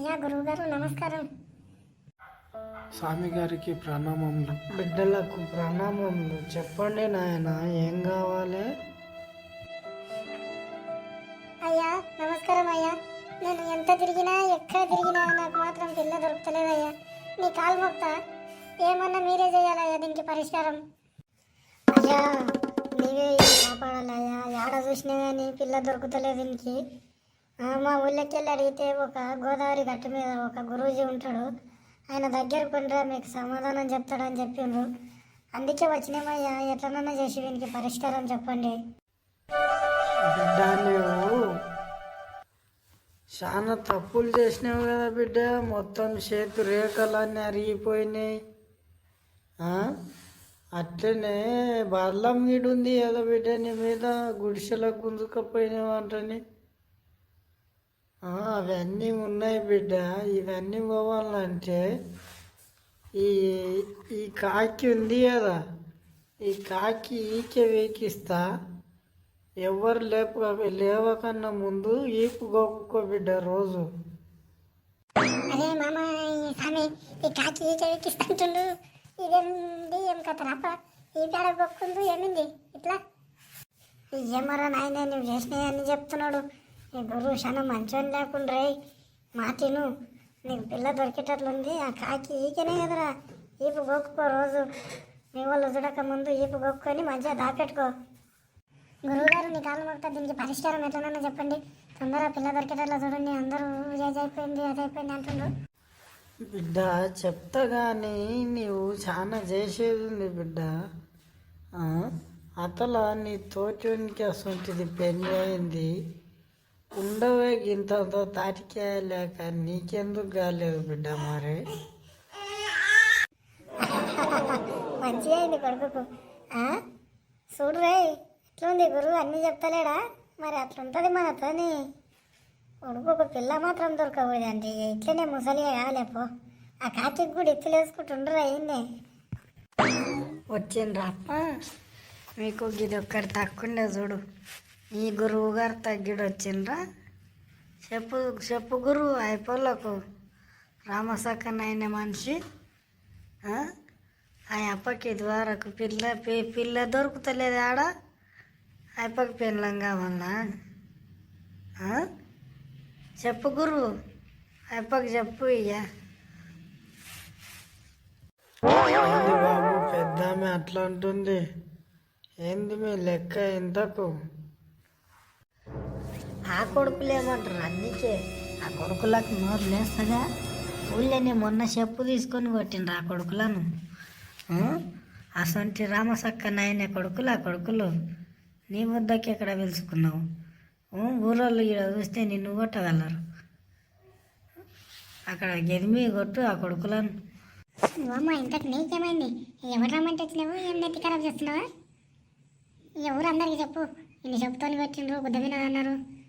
అయ్యా గురువు గారు నమస్కారం. స్వామి గారికి ప్రణామములు. బిడ్డలకు ప్రణామములు. చెప్పండి నాయన ఏం కావాలి? అయ్యా నమస్కారం అయ్యా. నేను ఎంత తిరిగినా ఎక్కడ తిరిగినా నాకు మాత్రం పిల్ల దొరుకుతలేదయ్యా. మీ కాలు మొక్త? ఏమన్నా మీరే చేయాలయ్యా దీనికి పరిష్కారం? అయ్యా నీవే కాపాడాలయ్యా? ఏడ చూసినా కానీ పిల్ల దొరుకుతలేదు దీనికి. మా ఊళ్ళోకి వెళ్ళి అడిగితే ఒక గోదావరి గట్టు మీద ఒక గురూజీ ఉంటాడు. ఆయన దగ్గరకు ఉండరా మీకు సమాధానం చెప్తాడని చెప్పిండ్రు. అందుకే వచ్చినామయ్యా ఎట్లనన్నా చేసి దీనికి పరిష్కారం చెప్పండి. బిడ్డ నువ్వు చాలా తప్పులు చేసినావు కదా బిడ్డ. మొత్తం చేతి రేఖలన్నీ అరిగిపోయినాయి. అట్లనే బల్లం గీడు ఉంది కదా బిడ్డ నీ మీద. గుడిసెలో గుంజుకపోయినావు అంటని. అవన్నీ ఉన్నాయి బిడ్డ. ఇవన్నీ పోవాలంటే ఈ ఈ కాకి ఉంది కదా. ఈ కాకి ఈకే వేకిస్తా. ఎవరు లేపు లేవకన్నా ముందు ఈపు గోపుకో బిడ్డ రోజు. అరే మామ స్వామి ఈ కాకి ఈ ఇదేంది ఏం కథ రాప? ఈ పేడ గొక్కుందు ఏమింది? ఇట్లా? ఏమరా నాయన నువ్వు చేసినాయని చెప్తున్నాడు. నీ గురువు చాలా మంచోని లేకుండా మాటిను నీకు పిల్ల దొరికేటట్లుంది ఆ కాకి ఈకనే కదరా. ఈపు గొక్కుకో రోజు. మీ వాళ్ళు చూడక ముందు ఈపు గొక్కుని మంచిగా దాపెట్టుకో. గురువుగారు మీ కాలం మొక్తా దీనికి పరిష్కారం ఎట్లనన్నా చెప్పండి. తొందరగా పిల్ల దొరికేటట్లా చూడండి. అందరూ అయిపోయింది అది అయిపోయింది అంటున్నారు బిడ్డ చెప్తా కానీ నీవు చాలా చేసేది ఉంది బిడ్డ అతల నీ తోటికి అసంటిది పెళ్ళి అయింది. ఉండవే గింతంతో తాటికాయ లేక నీకెందుకు కాలేదు బిడ్డ మరి? మంచిగా అయింది కొడుకుకు. ఆ? చూడు రే ఎట్లుంది గురువు అన్నీ చెప్తలేడా? మరి అట్లుంటుంది మనతోని. కొడుకుకు పిల్ల మాత్రం అంటే ఇట్లనే ముసలిగా కాలేపో ఆ కాకి కూడా ఎత్తులేసుకుంటుండ్రు అయింది వచ్చిండ్రా మీకు ఇది ఒక్కటి తక్కువండే చూడు. ఈ గురువు గారు తగ్గిడు వచ్చిండ్రా చెప్పు చెప్పు గురువు అయిపోలకు రామసక్కనైన మనిషి ఆ? అప్పకి ఇది వరకు పిల్ల పి- పిల్ల దొరుకుతలేదు ఆడ. అప్పకి పిల్లం కావాలా? చెప్పు గురువు అప్పకి చెప్పు ఇయ్యా. బాబు పెద్ద అట్లా ఉంటుంది ఏంది మీ లెక్క ఇంతకు? ఆ కొడుకులు ఏమంటారు అందుకే. ఆ కొడుకులకు నోరు లేస్తుందా? ఊళ్ళోనే మొన్న చెప్పు తీసుకొని కొట్టిండ్రు ఆ కొడుకులను. అసంటి రామసక్క నాయన కొడుకులు ఆ కొడుకులు నీ వద్దకి ఎక్కడ పిలుచుకున్నావు? ఊరోళ్ళు ఇక్కడ చూస్తే నిన్ను కొట్టగలరు. అక్కడ గెదిమి కొట్టు ఆ కొడుకులను. అమ్మ ఇంతకు నీకేమైంది? ఎవరు రమ్మంటే వచ్చినావు? ఏం నెట్టి ఖరాబ్ చేస్తున్నావా? ఎవరు చెప్పు. ఇన్ని చెప్తాను పెట్టిండ్రు గుద్ద అన్నారు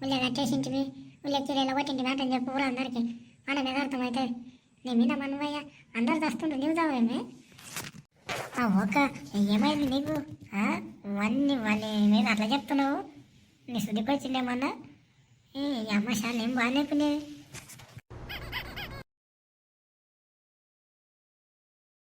వీళ్ళ కట్టేసింటివి వీళ్ళ ఎక్కి ఇలా కొట్టింటి నాటని చెప్పు కూడా అందరికి. మన మీద అర్థమైతే నీ మీద మనమయ్య అందరు తెస్తుండ్రు నీవు చావేమే ఒక ఏమైంది నీకు? ఆ? ఇవన్నీ వాళ్ళ మీద అట్లా చెప్తున్నావు? నీ శుద్ధికి వచ్చిండేమన్నా ఈ అమ్మ చాలా ఏం బాగానే